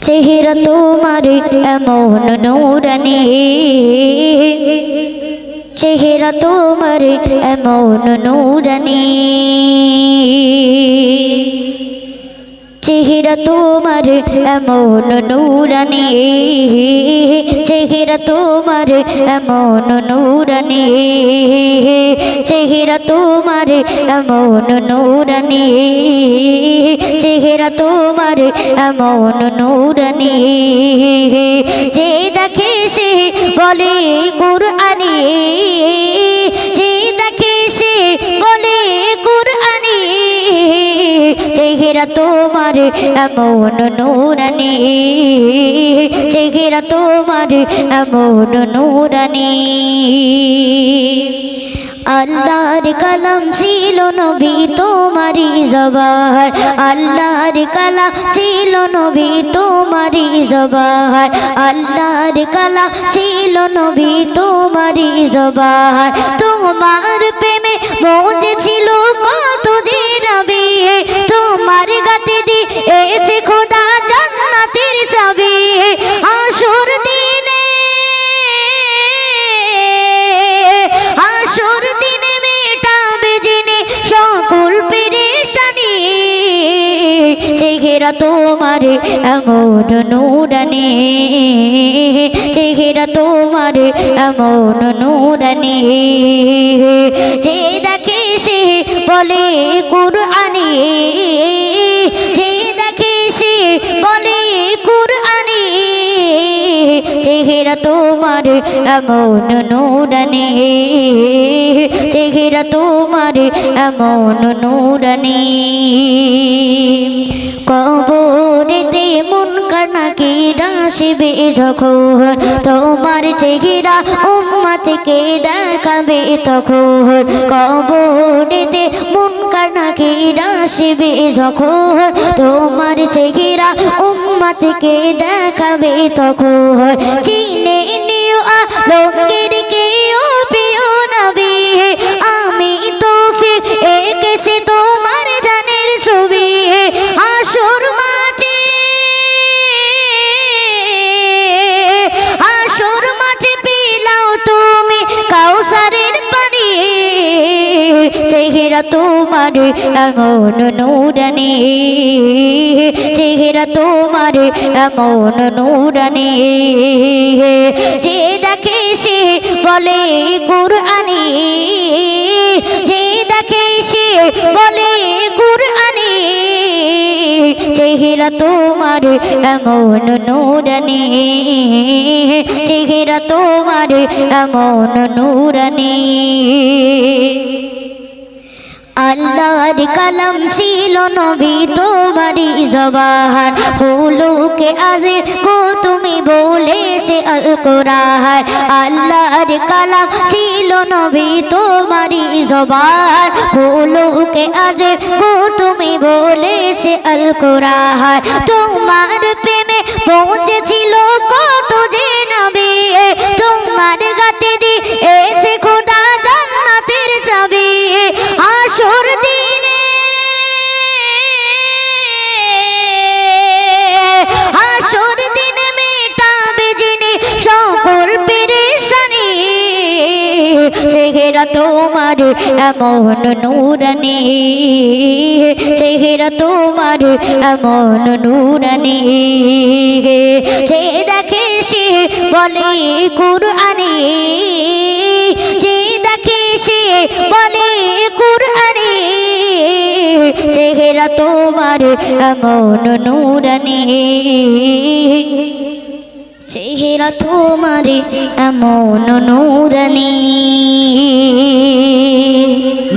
চেহারা তোমার এমন নৌরানি। চেহারা তোমার এমন নূরানি। চেহারা তোমার এমন নূরানি। চেহারা তোমার এমন নূরানি। চেহারা তোমার এমন নূরানি। চেহারা তোমার এমন নূরানি। যে দেখে সে বলে, কুরআনি চেহারা তোমার এমন নূরানি। চেহারা তোমার এমন নূরানি। আল্লাহর কালাম ছিল নবী তোমারি জবাহার আল্লাহর কালাম ছিল নবী তোমারি জবাহার আল্লাহর কালাম ছিল নবী তোমারি জবাহার তোমার প্রেমে মজে গাতে দিয়েছে খোদা জান্নাতের চাবি আসর দিনে আসর দিনে মেটাবে জেনে এমন নুরানি, চেহারা তোমার এমন নুরানি। যে দেখে সে বলে কুরআনি চেহারা তোমার এমন নুরানি। চেহারা তোমার এমন নুরানি। কবরেতে মন কানাকি রাশিবে যখন? তোমার চেহারা উম্মাতকে দেখাবে তখন কবরেতে মন কানাকি রাশিবে যখন? তোমার চেহারা উম্মাতকে দেখাবে তখন। চিনে নিও আলোকের চেহারা তোমার এমন নূরানি। চেহারা তোমার এমন নূরানি। যে দেখে সে বলে কুরআনি। যে দেখে সে বলে কুরআনি। চেহারা তোমার এমন নূরানি। চেহারা তোমার এমন নূরানি। আল্লাহর কালাম ছিল নবী তোমারি জবাহার। হুলুকে আজে গো তুমি বলেছে আল কোরআন আল্লাহর কালাম ছিল নবী তোমারি জবাহার। হুলুকে আজে গো তুমি বলেছে আল কোরআন তোমার প্রেমে পৌঁছেছিল চেহারা তোমার এমন নূরানি। চেহারা তোমার এমন নূরানি। যে দেখে সে বলে কুরআনি। যে দেখে সে বলে কুরআনি। চেহারা তোমার এমন নূরানি। চেহারা তোমার এমন নূরানি।